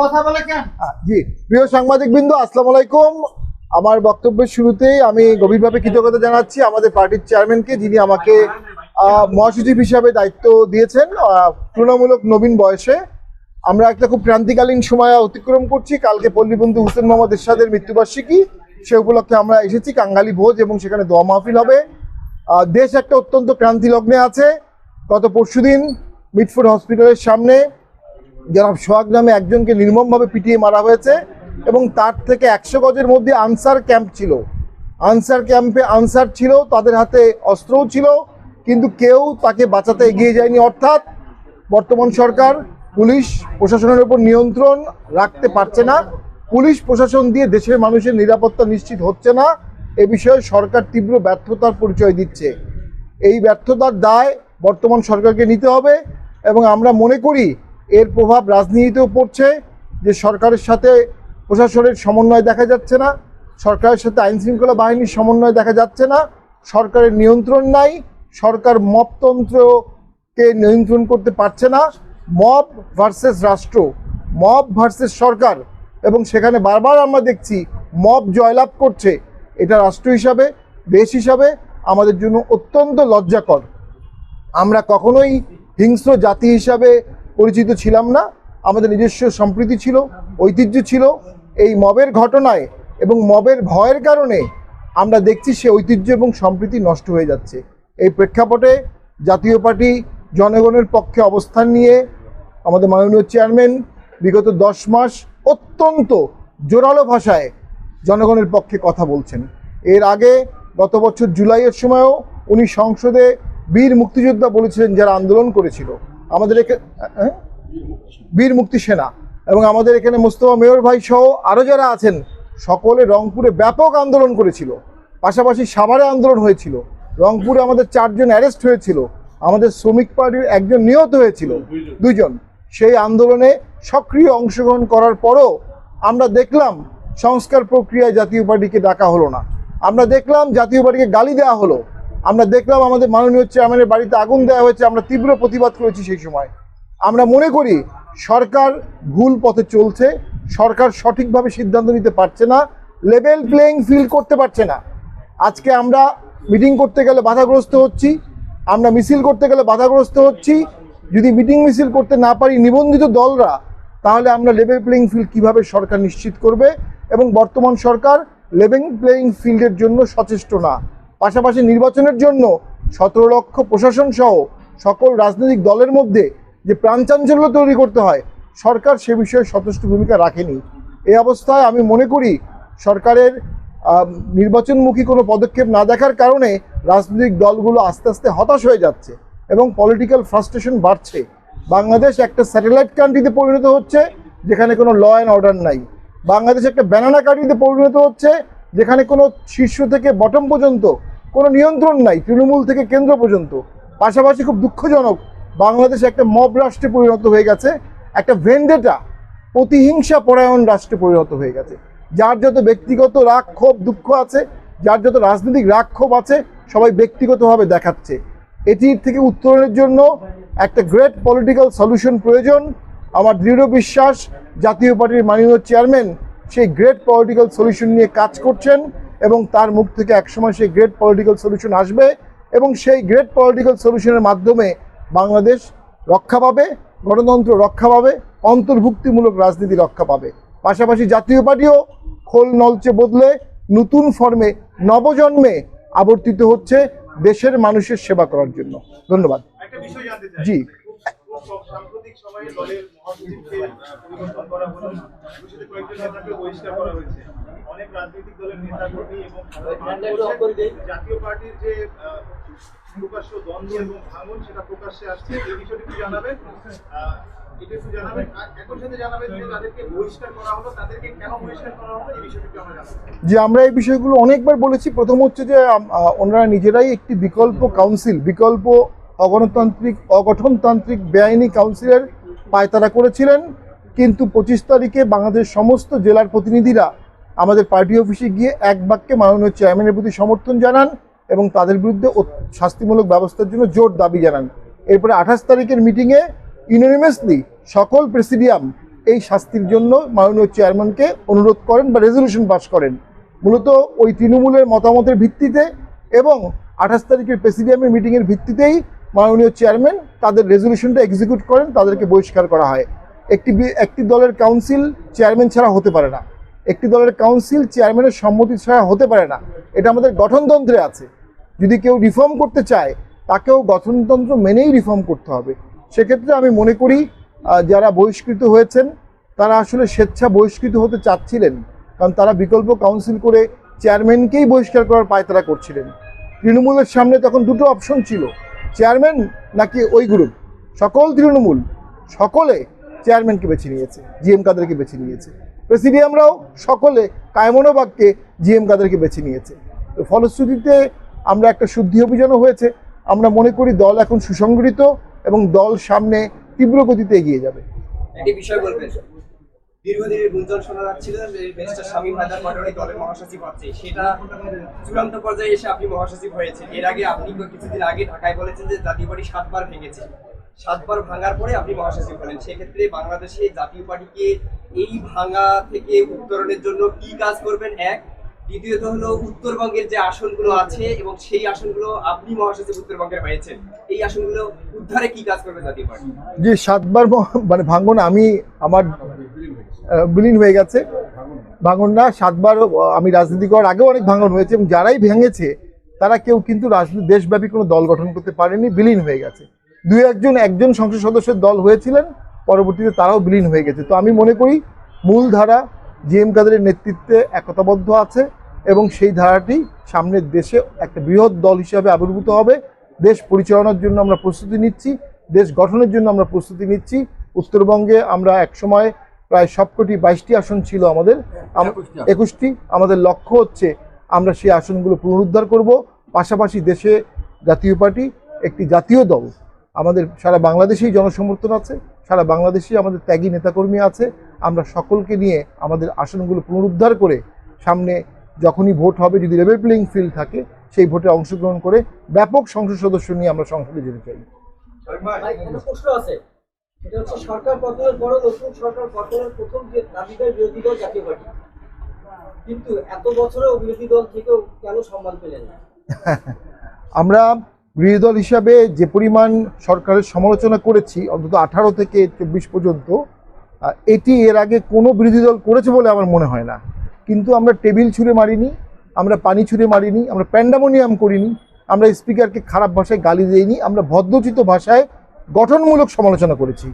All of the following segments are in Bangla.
কথা বলে কেন? জি প্রিয় সাংবাদিক বিন্দু আসসালামু আলাইকুম। আমার বক্তব্যের শুরুতেই আমি গভীরভাবে কৃতজ্ঞতা জানাচ্ছি আমাদের পার্টির চেয়ারম্যানকে যিনি আমাকে মহাসচিব হিসাবে দায়িত্ব দিয়েছেন তুলনামূলক নবীন বয়সে। আমরা একটা খুব ক্রান্তিকালীন সময় অতিক্রম করছি। কালকে পল্লীবন্ধু হুসেন মোহাম্মদ এরশাদের মৃত্যুবার্ষিকী। সে উপলক্ষে আমরা এসেছি কাঙ্গালি ভোজ এবং সেখানে দোয়া মাহফিল হবে। দেশ একটা অত্যন্ত ক্রান্তি লগ্নে আছে। গত পরশুদিন মিটফুড হসপিটালের সামনে জনাব সোহাগ নামে একজনকে নির্মমভাবে পিটিয়ে মারা হয়েছে এবং তার থেকে একশো গজের মধ্যে আনসার ক্যাম্প ছিল। আনসার ক্যাম্পে আনসার ছিল, তাদের হাতে অস্ত্রও ছিল, কিন্তু কেউ তাকে বাঁচাতে এগিয়ে যায়নি। অর্থাৎ বর্তমান সরকার পুলিশ প্রশাসনের উপর নিয়ন্ত্রণ রাখতে পারছে না। পুলিশ প্রশাসন দিয়ে দেশের মানুষের নিরাপত্তা নিশ্চিত হচ্ছে না। এ বিষয়ে সরকার তীব্র ব্যর্থতার পরিচয় দিচ্ছে। এই ব্যর্থতার দায় বর্তমান সরকারকে নিতে হবে। এবং আমরা মনে করি এর প্রভাব রাজনীতিতেও পড়ছে যে সরকারের সাথে প্রশাসনের সমন্বয় দেখা যাচ্ছে না, সরকারের সাথে আইন শৃঙ্খলা বাহিনীর সমন্বয় দেখা যাচ্ছে না, সরকারের নিয়ন্ত্রণ নাই, সরকার মপতন্ত্রকে নিয়ন্ত্রণ করতে পারছে না, মব ভার্সেস রাষ্ট্র, মব ভার্সেস সরকার এবং সেখানে বারবার আমরা দেখছি মব জয়লাভ করছে। এটা রাষ্ট্র হিসাবে, দেশ হিসাবে আমাদের জন্য অত্যন্ত লজ্জাকর। আমরা কখনোই হিংস্র জাতি হিসাবে পরিচিত ছিলাম না। আমাদের নিজস্ব সম্প্রীতি ছিল, ঐতিহ্য ছিল। এই মবের ঘটনায় এবং মবের ভয়ের কারণে আমরা দেখছি সে ঐতিহ্য এবং সম্প্রীতি নষ্ট হয়ে যাচ্ছে। এই প্রেক্ষাপটে জাতীয় পার্টি জনগণের পক্ষে অবস্থান নিয়ে আমাদের মাননীয় চেয়ারম্যান বিগত দশ মাস অত্যন্ত জোরালো ভাষায় জনগণের পক্ষে কথা বলছেন। এর আগে গত বছর জুলাইয়ের সময়ও উনি সংসদে বীর মুক্তিযোদ্ধা বলেছিলেন যারা আন্দোলন করেছিল। আমাদের এখানে হ্যাঁ? বীর মুক্তি সেনা এবং আমাদের এখানে মোস্তফা মেয়র ভাই সহ আরও যারা আছেন, সকলে রংপুরে ব্যাপক আন্দোলন করেছিল। পাশাপাশি সাভারে আন্দোলন হয়েছিল। রংপুরে আমাদের চারজন অ্যারেস্ট হয়েছিল। আমাদের শ্রমিক পার্টির একজন নিহত হয়েছিল, দুইজন। সেই আন্দোলনে সক্রিয় অংশগ্রহণ করার পরও আমরা দেখলাম সংস্কার প্রক্রিয়ায় জাতীয় পার্টিকে ডাকা হলো না। আমরা দেখলাম জাতীয় পার্টিকে গালি দেওয়া হলো। আমরা দেখলাম আমাদের মাননীয় চেয়ারম্যানের বাড়িতে আগুন দেওয়া হয়েছে, আমরা তীব্র প্রতিবাদ করেছি সেই সময়। আমরা মনে করি সরকার ভুল পথে চলছে, সরকার সঠিকভাবে সিদ্ধান্ত নিতে পারছে না লেভেল প্লেইং ফিল্ড করতে পারছে না। আজকে আমরা মিটিং করতে গেলে বাধাগ্রস্ত হচ্ছি, আমরা মিছিল করতে গেলে বাধাগ্রস্ত হচ্ছি। যদি মিটিং মিছিল করতে না পারি নিবন্ধিত দলরা, তাহলে আমরা লেভেল প্লেইং ফিল্ড কীভাবে সরকার নিশ্চিত করবে? এবং বর্তমান সরকার লেভেল প্লেইং ফিল্ডের জন্য সচেষ্ট না। পাশাপাশি নির্বাচনের জন্য সতেরো লক্ষ প্রশাসন সহ সকল রাজনৈতিক দলের মধ্যে যে প্রাণচাঞ্চল্য তৈরি করতে হয়, সরকার সে বিষয়ে সচেষ্ট ভূমিকা রাখেনি। এই অবস্থায় আমি মনে করি সরকারের নির্বাচনমুখী কোনো পদক্ষেপ না দেখার কারণে রাজনৈতিক দলগুলো আস্তে আস্তে হতাশ হয়ে যাচ্ছে এবং পলিটিক্যাল ফ্রাস্ট্রেশন বাড়ছে। বাংলাদেশ একটা স্যাটেলাইট কান্ট্রিতে পরিণত হচ্ছে, যেখানে কোনো ল অ্যান্ড অর্ডার নাই। বাংলাদেশ একটা ব্যানানা কান্ট্রিতে পরিণত হচ্ছে, যেখানে কোনো শীর্ষ থেকে বটম পর্যন্ত কোনো নিয়ন্ত্রণ নাই তৃণমূল থেকে কেন্দ্র পর্যন্ত। পাশাপাশি খুব দুঃখজনক, বাংলাদেশ একটা মব রাষ্ট্রে পরিণত হয়ে গেছে, একটা ভেন্ডেটা প্রতিহিংসা পরায়ণ রাষ্ট্রে পরিণত হয়ে গেছে। যার যত ব্যক্তিগত রাগ ক্ষোভ দুঃখ আছে, যার যত রাজনৈতিক রাগ ক্ষোভ আছে, সবাই ব্যক্তিগতভাবে দেখাচ্ছে। এটির থেকে উত্তরণের জন্য একটা গ্রেট পলিটিক্যাল সলিউশন প্রয়োজন। আমার দৃঢ় বিশ্বাস, জাতীয় পার্টির মাননীয় চেয়ারম্যান সেই গ্রেট পলিটিক্যাল সলিউশন নিয়ে কাজ করছেন। এবং তার মুখ থেকে একসময় সেই গ্রেট পলিটিক্যাল সলিউশন আসবে এবং সেই গ্রেট পলিটিক্যাল সলিউশনের মাধ্যমে বাংলাদেশ রক্ষা পাবে গণতন্ত্র রক্ষা পাবে অন্তর্ভুক্তিমূলক রাজনীতি রক্ষা পাবে। পাশাপাশি জাতীয় পার্টিও খোল নলচে বদলে নতুন ফর্মে নবজন্মে আবর্তিত হচ্ছে দেশের মানুষের সেবা করার জন্য। ধন্যবাদ। জি। সাম্প্রতিক সময়ে দলের মহাসচিবকে পরিবর্তন করা হলো। কয়েকজন নেতাকে বহিষ্কার করা হয়েছে। অনেক রাজনৈতিক দলের নেতা কর্মী এবং জাতীয় পার্টির যে প্রকাশ্য দ্বন্দ্ব এবং ভাঙন সেটা প্রকাশ্যে আসছে। এই বিষয়টি একটু জানাবেন। এটা একটু জানাবেন। একই সাথে জানাবেন যে তাদেরকে বহিষ্কার করা হলো। তাদেরকে কেন বহিষ্কার করা হলো? এই বিষয়টি আমরা জানাবেন যে আমরা এই বিষয়গুলো অনেকবার বলেছি। প্রথম হচ্ছে যে ওনারা নিজেরাই একটি বিকল্প কাউন্সিল বিকল্প অগণতান্ত্রিক, অগঠনতান্ত্রিক বেআইনি কাউন্সিলের পায়তারা করেছিলেন। কিন্তু পঁচিশ তারিখে বাংলাদেশ সমস্ত জেলার প্রতিনিধিরা আমাদের পার্টি অফিসে গিয়ে এক বাক্যে মাননীয় চেয়ারম্যানের প্রতি সমর্থন জানান এবং তাদের বিরুদ্ধে শাস্তিমূলক ব্যবস্থার জন্য জোর দাবি জানান। এরপরে আঠাশ তারিখের মিটিংয়ে ইউনিমাসলি সকল প্রেসিডিয়াম এই শাস্তির জন্য মাননীয় চেয়ারম্যানকে অনুরোধ করেন বা রেজলিউশন পাস করেন। মূলত ওই তৃণমূলের মতামতের ভিত্তিতে এবং আঠাশ তারিখের প্রেসিডিয়ামের মিটিংয়ের ভিত্তিতেই মাননীয় চেয়ারম্যান, তাদের রেজলিউশনটা এক্সিকিউট করেন, তাদেরকে বহিষ্কার করা হয়। একটি একটি দলের কাউন্সিল চেয়ারম্যান ছাড়া হতে পারে না। একটি দলের কাউন্সিল চেয়ারম্যানের সম্মতি ছাড়া হতে পারে না। এটা আমাদের গঠনতন্ত্রে আছে। যদি কেউ রিফর্ম করতে চায়, তাকেও গঠনতন্ত্র মেনেই রিফর্ম করতে হবে। সেক্ষেত্রে আমি মনে করি যারা বহিষ্কৃত হয়েছেন, তারা আসলে স্বেচ্ছা বহিষ্কৃত হতে চাচ্ছিলেন। কারণ তারা বিকল্প কাউন্সিল করে চেয়ারম্যানকেই বহিষ্কার করার পায়তারা করছিলেন। তৃণমূলের সামনে তখন দুটো অপশন ছিল। চেয়ারম্যান নাকি ওই গ্রুপ? সকল তৃণমূল, সকলে চেয়ারম্যানকে বেছে নিয়েছে, জিএম কাদেরকে বেছে নিয়েছে। প্রেসিডিয়ামরাও সকলে কায়মনোবাগকে জিএম কাদেরকে বেছে নিয়েছে। তো ফলশ্রুতিতে আমরা একটা শুদ্ধি অভিযানও হয়েছে। আমরা মনে করি দল এখন সুসংগঠিত এবং দল সামনে তীব্র গতিতে এগিয়ে যাবে। বিষয় বলবেন? দীর্ঘদিনের গুঞ্জন শোনা যাচ্ছিল শামীম হায়দার পাটোয়ারি দলের মহাসচিব হচ্ছে। সেটা চূড়ান্ত পর্যায়ে এসে আপনি মহাসচিব হয়েছেন। এর আগে আপনি কিছুদিন আগে ঢাকায় বলেছেন যে জাতীয় পার্টি সাতবার ভেঙেছে। সাতবার ভাঙার পরে আপনি মহাসচিব হলেন। সেক্ষেত্রে বাংলাদেশে জাতীয় পার্টিকে এই ভাঙা থেকে উত্তরণের জন্য কি কাজ করবেন? এক দ্বিতীয়ত হলো উত্তরবঙ্গের যে আসনগুলো আছে এবং সেই আসনগুলো আপনি মহাসচিব উত্তরবঙ্গের হয়েছেন এই আসনগুলো উদ্ধারে কি কাজ করবে জাতীয় পার্টি? যে সাতবার মানে ভাঙন আমি আমার বিলীন হয়ে গেছে। ভাঙন না, সাতবার আমি রাজনীতি করার আগেও অনেক ভাঙন হয়েছে এবং যারাই ভেঙেছে, তারা কেউ কিন্তু রাজনীতি, দেশব্যাপী কোনো দল গঠন করতে পারেনি, বিলীন হয়ে গেছে। দুই একজন একজন সংসদ সদস্যের দল হয়েছিলেন, পরবর্তীতে তারাও বিলীন হয়ে গেছে। তো আমি মনে করি মূল ধারা জিএম কাদের নেতৃত্বে একতাবদ্ধ আছে এবং সেই ধারাটি সামনের দেশে একটা বৃহৎ দল হিসাবে আবির্ভূত হবে। দেশ পরিচালনার জন্য আমরা প্রস্তুতি নিচ্ছি দেশ গঠনের জন্য আমরা প্রস্তুতি নিচ্ছি। উত্তরবঙ্গে আমরা একসময় প্রায় সবকটি বাইশটি আসন ছিল আমাদের। একুশটি। আমাদের লক্ষ্য হচ্ছে আমরা সেই আসনগুলো পুনরুদ্ধার করব। পাশাপাশি দেশে জাতীয় পার্টি একটি জাতীয় দল। আমাদের সারা বাংলাদেশেই জনসমর্থন আছে সারা বাংলাদেশেই আমাদের ত্যাগী নেতাকর্মী আছে। আমরা সকলকে নিয়ে আমাদের আসনগুলো পুনরুদ্ধার করে সামনে যখনই ভোট হবে যদি লেভেল প্লেইং ফিল্ড থাকে সেই ভোটে অংশগ্রহণ করে ব্যাপক সংসদ সদস্য নিয়ে আমরা সংসদে যেতে চাই। প্রশ্ন আছে। সেটা হচ্ছে সরকার পতনের পরে নতুন সরকার পতনের প্রথম যে দাবিদার বিরোধী দল জাতীয় পার্টি। কিন্তু এত বছরেও বিরোধী দল থেকেও কেন সম্মান পেলেন না? আমরা বিরোধী দল হিসাবে যে পরিমাণ সরকারের সমালোচনা করেছি অন্তত আঠারো থেকে চব্বিশ পর্যন্ত এটি এর আগে কোনো বিরোধী দল করেছে বলে আমার মনে হয় না। কিন্তু আমরা টেবিল ছুঁড়ে মারিনি, আমরা পানি ছুঁড়ে মারিনি, আমরা প্যান্ডামোনিয়াম করিনি, আমরা স্পিকারকে খারাপ ভাষায় গালি দিইনি, আমরা ভদ্রচিত ভাষায় গঠনমূলক সমালোচনা করেছি।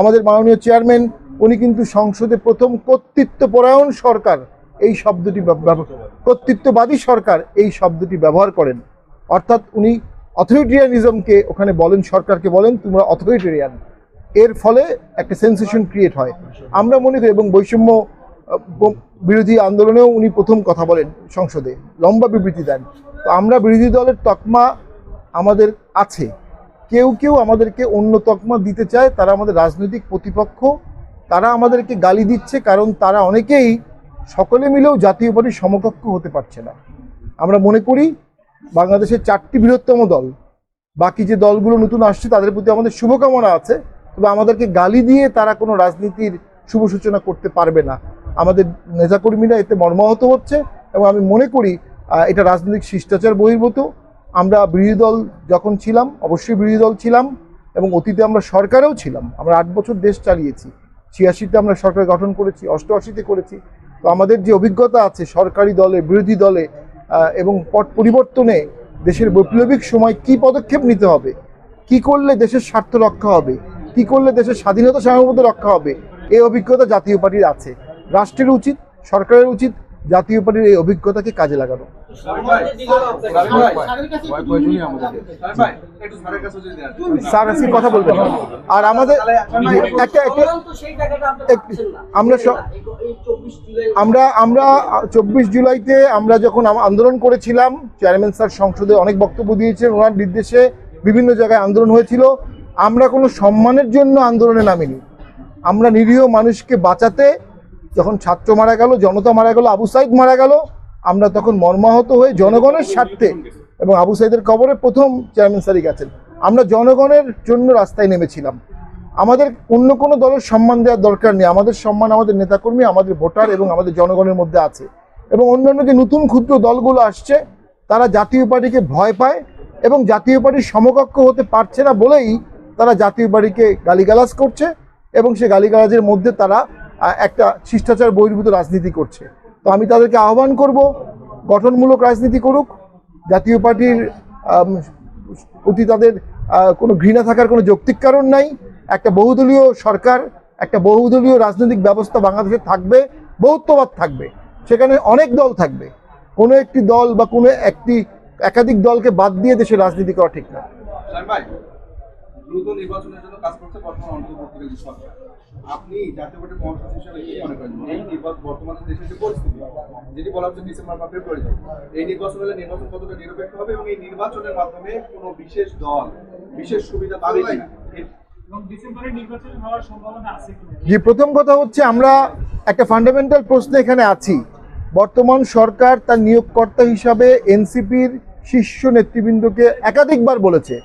আমাদের মাননীয় চেয়ারম্যান, উনি কিন্তু সংসদে প্রথম কর্তৃত্বপরায়ণ সরকার, এই শব্দটি কর্তৃত্ববাদী সরকার এই শব্দটি ব্যবহার করেন। অর্থাৎ উনি অথরিটেরিয়ানিজমকে ওখানে বলেন, সরকারকে বলেন, তোমরা অথরিটেরিয়ান। এর ফলে একটা সেন্সেশন ক্রিয়েট হয়। আমরা মনে করি এবং বৈষম্য বিরোধী আন্দোলনেও উনি প্রথম কথা বলেন সংসদে। লম্বা বিবৃতি দেন। তো আমরা বিরোধী দলের তকমা আমাদের আছে। কেউ কেউ আমাদেরকে অন্য তকমা দিতে চায়, তারা আমাদের রাজনৈতিক প্রতিপক্ষ, তারা আমাদেরকে গালি দিচ্ছে কারণ তারা অনেকেই সকলে মিলেও জাতীয় পার্টির সমকক্ষ হতে পারছে না। আমরা মনে করি বাংলাদেশের চারটি বৃহত্তম দল, বাকি যে দলগুলো নতুন আসছে তাদের প্রতি আমাদের শুভকামনা আছে। তবে আমাদেরকে গালি দিয়ে তারা কোনো রাজনীতির শুভ সূচনা করতে পারবে না। আমাদের নেতাকর্মীরা এতে মর্মাহত হচ্ছে এবং আমি মনে করি এটা রাজনৈতিক শিষ্টাচার বহির্ভূত। আমরা বিরোধী দল যখন ছিলাম, অবশ্যই বিরোধী দল ছিলাম এবং অতীতে আমরা সরকারেও ছিলাম। আমরা আট বছর দেশ চালিয়েছি, ছিয়াশিতে আমরা সরকার গঠন করেছি, অষ্টআশিতে করেছি। তো আমাদের যে অভিজ্ঞতা আছে সরকারি দলে, বিরোধী দলে এবং পট পরিবর্তনে দেশের বৈপ্লবিক সময় কি পদক্ষেপ নিতে হবে, কি করলে দেশের স্বার্থ রক্ষা হবে কি করলে দেশের স্বাধীনতা সার্বভৌমত্ব রক্ষা হবে? এই অভিজ্ঞতা জাতীয় পার্টির আছে। রাষ্ট্রের উচিত, সরকারের উচিত জাতীয় পার্টির এই অভিজ্ঞতাকে কাজে লাগানো। স্যার, আজকে কথা বলবেন আর আমাদের একটা আমরা আমরা আমরা চব্বিশ জুলাইতে আমরা যখন আন্দোলন করেছিলাম, চেয়ারম্যান স্যার সংসদে অনেক বক্তব্য দিয়েছেন, ওনার নির্দেশে বিভিন্ন জায়গায় আন্দোলন হয়েছিল। আমরা কোনো সম্মানের জন্য আন্দোলনে নামিনি। আমরা নিরীহ মানুষকে বাঁচাতে যখন ছাত্র মারা গেল, জনতা মারা গেল, আবু সাইদ মারা গেল, আমরা তখন মর্মাহত হয়ে জনগণের স্বার্থে এবং আবু সাইদের কবরে প্রথম চেয়ারম্যান স্যারই গেছেন আমরা জনগণের জন্য রাস্তায় নেমেছিলাম। আমাদের অন্য কোনো দলের সম্মান দেওয়ার দরকার নেই। আমাদের সম্মান আমাদের নেতাকর্মী, আমাদের ভোটার এবং আমাদের জনগণের মধ্যে আছে। এবং অন্যান্য যে নতুন ক্ষুদ্র দলগুলো আসছে, তারা জাতীয় পার্টিকে ভয় পায় এবং জাতীয় পার্টির সমকক্ষ হতে পারছে না বলেই তারা জাতীয় পার্টিকে গালিগালাজ করছে এবং সে গালিগালাজের মধ্যে তারা একটা শিষ্টাচার বহির্ভূত রাজনীতি করছে। তো আমি তাদেরকে আহ্বান করব, গঠনমূলক রাজনীতি করুক, জাতীয় পার্টির প্রতি তাদের কোনো ঘৃণা থাকার কোনো যৌক্তিক কারণ নাই। একটা বহুদলীয় সরকার, একটা বহুদলীয় রাজনৈতিক ব্যবস্থা বাংলাদেশে থাকবে, বহুত্ববাদ থাকবে। সেখানে অনেক দল থাকবে। কোনো একটি দল বা কোনো একটি একাধিক দলকে বাদ দিয়ে দেশে রাজনীতি করা ঠিক না। দ্রুত নির্বাচনের জন্য কাজ করছে বর্তমান অন্তর্বর্তীকালীন সরকার। আপনি জাতীয় পার্টির মহাসচিব হিসেবে কি মনে করেন? এই নির্বাচন বর্তমানে দেশের যে পরিস্থিতি যেটি বলা হচ্ছে ডিসেম্বর বা ফেব্রুয়ারিতে এই নির্বাচন হলে নির্বাচন কতটা নিরপেক্ষ হবে এবং এই নির্বাচনের মাধ্যমে কোনো বিশেষ দল বিশেষ সুবিধা পাবে কিনা? এর- এবং ডিসেম্বরে নির্বাচন হওয়ার সম্ভাবনা আছে কিনা? যে প্রথম কথা হচ্ছে আমরা একটা ফান্ডামেন্টাল প্রশ্ন এখানে আছি। বর্তমান সরকার তার নিয়োগকর্তা হিসাবে এনসিপির শীর্ষ নেতৃবৃন্দকে একাধিকবার বলেছে।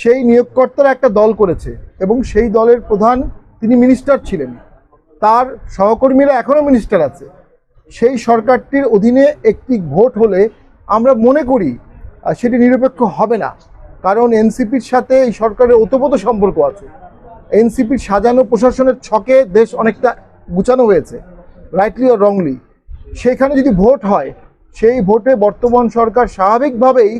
সেই নিয়োগকর্তারা একটা দল করেছে এবং সেই দলের প্রধান তিনি মিনিস্টার ছিলেন। তার সহকর্মীরা এখনও মিনিস্টার আছে। সেই সরকারটির অধীনে একটি ভোট হলে আমরা মনে করি সেটি নিরপেক্ষ হবে না। কারণ এনসিপির সাথে এই সরকারের ওতপ্রোত সম্পর্ক আছে। এনসিপির সাজানো প্রশাসনের ছকে দেশ অনেকটা গুছানো হয়েছে রাইটলি ও রংলি সেখানে যদি ভোট হয়, সেই ভোটে বর্তমান সরকার স্বাভাবিকভাবেই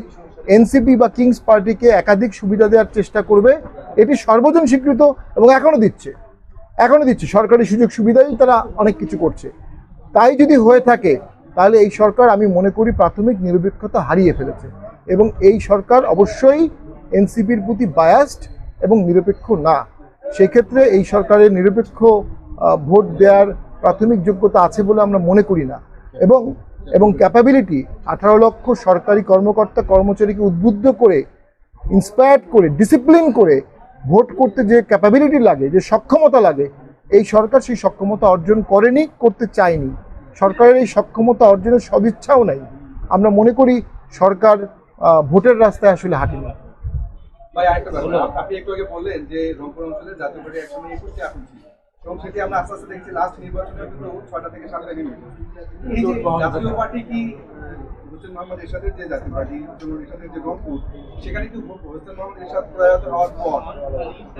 এনসিপি বা কিংস পার্টিকে একাধিক সুবিধা দেওয়ার চেষ্টা করবে। এটি সর্বজন স্বীকৃত এবং এখনও দিচ্ছে। এখনও দিচ্ছে। সরকারি সুযোগ সুবিধাই তারা অনেক কিছু করছে। তাই যদি হয়ে থাকে, তাহলে এই সরকার আমি মনে করি প্রাথমিক নিরপেক্ষতা হারিয়ে ফেলেছে। এবং এই সরকার অবশ্যই এনসিপির প্রতি বায়াস্ট এবং নিরপেক্ষ না। সেক্ষেত্রে এই সরকারের নিরপেক্ষ ভোট দেওয়ার প্রাথমিক যোগ্যতা আছে বলে আমরা মনে করি না। এবং এবং ক্যাপাবিলিটি আঠারো লক্ষ সরকারি কর্মকর্তা কর্মচারীকে উদ্বুদ্ধ করে ইন্সপায়ার্ড করে ডিসিপ্লিন করে ভোট করতে যে ক্যাপাবিলিটি লাগে, যে সক্ষমতা লাগে, এই সরকার সেই সক্ষমতা অর্জন করেনি, করতে চায়নি। সরকারের এই সক্ষমতা অর্জনের সদিচ্ছাও নাই। আমরা মনে করি সরকার ভোটের রাস্তায় আসলে হাঁটেনি আপনি একটু আগে বললেন যে রংপুর অঞ্চলে জাতীয় পার্টি একসময় এবং সেটি আমরা আস্তে আস্তে দেখছি লাস্ট নির্বাচনে কিন্তু ছয়টা থেকে সাতটা নেমে এই যে জাতীয় পার্টি কি হোসেন মোহাম্মদ এরশাদের যে জাতীয় পার্টি হোসেন এরশাদের যে রংপুর সেখানে কি হোসেন মোহাম্মদ এরশাদ প্রয়াত হওয়ার পর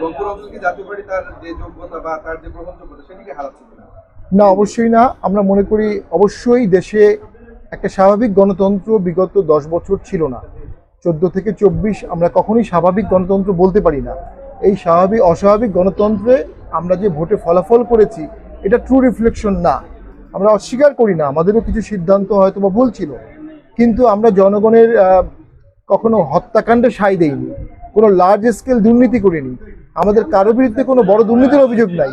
রংপুর অঞ্চল কি জাতীয় পার্টি তার যে যোগ্যতা বা তার যে গ্রহণযোগ্যতা সেটিকে হারাচ্ছে কিনা? না অবশ্যই না। আমরা মনে করি অবশ্যই দেশে একটা স্বাভাবিক গণতন্ত্র বিগত দশ বছর ছিল না। চোদ্দ থেকে চব্বিশ আমরা কখনোই স্বাভাবিক গণতন্ত্র বলতে পারি না। এই স্বাভাবিক অস্বাভাবিক গণতন্ত্রে আমরা যে ভোটে ফলাফল করেছি, এটা ট্রু রিফ্লেকশন না। আমরা অস্বীকার করি না, আমাদেরও কিছু সিদ্ধান্ত হয়তো বা ভুল ছিল। কিন্তু আমরা জনগণের কখনো হত্যাকাণ্ডে সাই দেইনি, কোনো লার্জ স্কেল দুর্নীতি করিনি। আমাদের কারও বিরুদ্ধে কোনো বড় দুর্নীতির অভিযোগ নাই।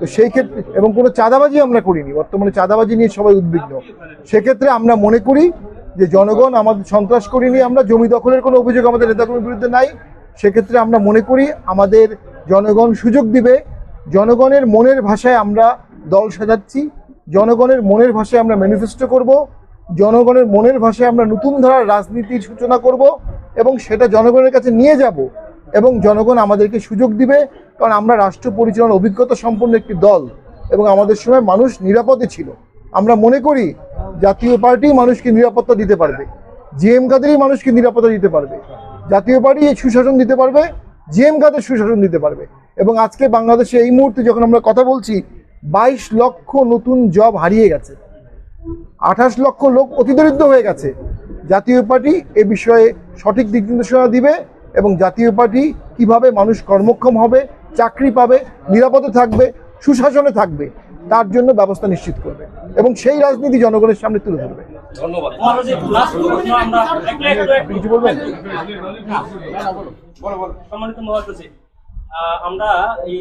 তো সেই ক্ষেত্রে, এবং কোনো চাঁদাবাজি আমরা করিনি, বর্তমানে চাঁদাবাজি নিয়ে সবাই উদ্বিগ্ন। সেক্ষেত্রে আমরা মনে করি যে জনগণ আমাদের সন্ত্রাস করিনি, আমরা জমি দখলের কোনো অভিযোগ আমাদের নেতাকর্মীর বিরুদ্ধে নাই। সেক্ষেত্রে আমরা মনে করি আমাদের জনগণ সুযোগ দিবে জনগণের মনের ভাষায় আমরা দল সাজাচ্ছি, জনগণের মনের ভাষায় আমরা ম্যানিফেস্টো করব, জনগণের মনের ভাষায় আমরা নতুন ধারার রাজনীতির সূচনা করব এবং সেটা জনগণের কাছে নিয়ে যাব এবং জনগণ আমাদেরকে সুযোগ দিবে, কারণ আমরা রাষ্ট্র পরিচালনার অভিজ্ঞতা সম্পন্ন একটি দল এবং আমাদের সময় মানুষ নিরাপদে ছিল। আমরা মনে করি জাতীয় পার্টি মানুষকে নিরাপত্তা দিতে পারবে জিএম কাদেরই মানুষকে নিরাপত্তা দিতে পারবে, জাতীয় পার্টি সুশাসন দিতে পারবে জিএম কাদের সুশাসন দিতে পারবে। এবং আজকে বাংলাদেশে এই মুহূর্তে যখন আমরা কথা বলছি, বাইশ লক্ষ নতুন জব হারিয়ে গেছে। আঠাশ লক্ষ লোক অতিদরিদ্র হয়ে গেছে। জাতীয় পার্টি এ বিষয়ে সঠিক দিক নির্দেশনা দিবে এবং জাতীয় পার্টি কীভাবে মানুষ কর্মক্ষম হবে, চাকরি পাবে, নিরাপদে থাকবে, সুশাসনে থাকবে, তার জন্য ব্যবস্থা নিশ্চিত করবে এবং সেই রাজনীতি জনগণের সামনে তুলে ধরবে। আমরা কিছু বলবেন সম্মানিত মহাসচিব এই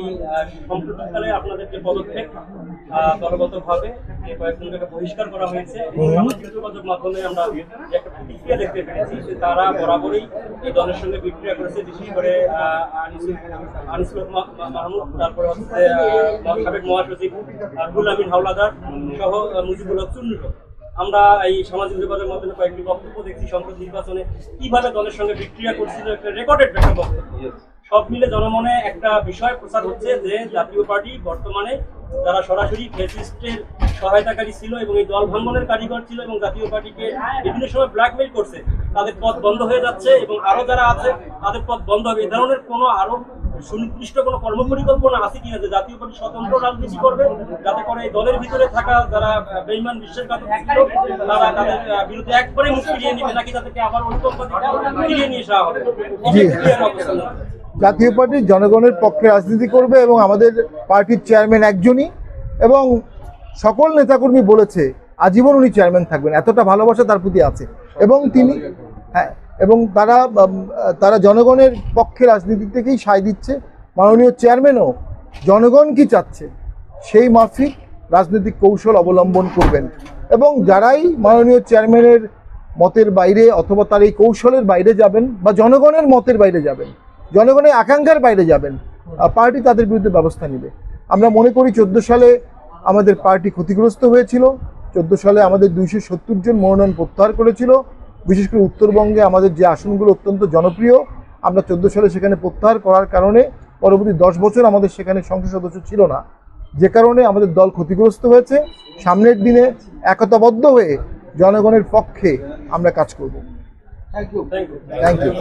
সম্প্রতিকালে আপনাদের যে পদক্ষেপ দলগতভাবে যে বহিষ্কার করা হয়েছে। সামাজিক যোগাযোগ মাধ্যমে আমরা যে একটা প্রতিক্রিয়া দেখতে পেরেছি যে তারা বরাবরই এই দলের সঙ্গে বিক্রিয়া করেছে বিশেষ করে আনিসুল মাহমুদ তারপরে হচ্ছে সাবেক মহাসচিব রুহুল আমিন হাওলাদার সহ মুজিবুল হক চুন্নুর আমরা এই সামাজিক যোগাযোগ মাধ্যমে কয়েকটি বক্তব্য দেখছি সংসদ নির্বাচনে কীভাবে দলের সঙ্গে বিক্রিয়া করছিল একটা রেকর্ডেড একটা বক্তব্য। সব মিলে জনমনে একটা বিষয় প্রচার হচ্ছে যে জাতীয় পার্টি বর্তমানে যারা সরাসরি ফেসিস্টের সহায়তাকারী ছিল এবং এই দল ভাঙ্গনের কারিগর ছিল এবং জাতীয় পার্টিকে বিভিন্ন সময় ব্ল্যাকমেইল করছে তাদের পথ বন্ধ হয়ে যাচ্ছে এবং আরও যারা আছে তাদের পথ বন্ধ হবে। এই ধরনের কোনো আরও সুনির্দিষ্ট কোনো কর্মপরিকল্পনা আছে কিনা যে জাতীয় পার্টি স্বতন্ত্র রাজনীতি করবে যাতে করে এই দলের ভিতরে থাকা যারা বেইমান বিশ্বাসঘাতক ছিল তারা তাদের বিরুদ্ধে একবারে মুখ ফিরিয়ে নিবে নাকি তাদেরকে আবার ঐক্যবাদী ফিরিয়ে নিয়ে আসা হবে। জাতীয় পার্টি জনগণের পক্ষে রাজনীতি করবে এবং আমাদের পার্টির চেয়ারম্যান একজনই এবং সকল নেতাকর্মী বলেছে আজীবন উনি চেয়ারম্যান থাকবেন এতটা ভালোবাসা তার প্রতি আছে। এবং তিনি হ্যাঁ। এবং তারা তারা জনগণের পক্ষে রাজনীতি থেকেই সায় দিচ্ছে। মাননীয় চেয়ারম্যানও জনগণ কি চাচ্ছে, সেই মাফিক রাজনৈতিক কৌশল অবলম্বন করবেন। এবং যারাই মাননীয় চেয়ারম্যানের মতের বাইরে অথবা তার এই কৌশলের বাইরে যাবেন বা জনগণের মতের বাইরে যাবেন, জনগণের আকাঙ্ক্ষার বাইরে যাবেন পার্টি তাদের বিরুদ্ধে ব্যবস্থা নেবে। আমরা মনে করি চোদ্দ সালে আমাদের পার্টি ক্ষতিগ্রস্ত হয়েছিল, চোদ্দ সালে আমাদের দুইশো সত্তর জন মনোনয়ন প্রত্যাহার করেছিল বিশেষ করে উত্তরবঙ্গে আমাদের যে আসনগুলো অত্যন্ত জনপ্রিয় আমরা চোদ্দ সালে সেখানে প্রত্যাহার করার কারণে পরবর্তী দশ বছর আমাদের সেখানে সংসদ সদস্য ছিল না। যে কারণে আমাদের দল ক্ষতিগ্রস্ত হয়েছে। সামনের দিনে একতাবদ্ধ হয়ে জনগণের পক্ষে আমরা কাজ করব। Thank you thank you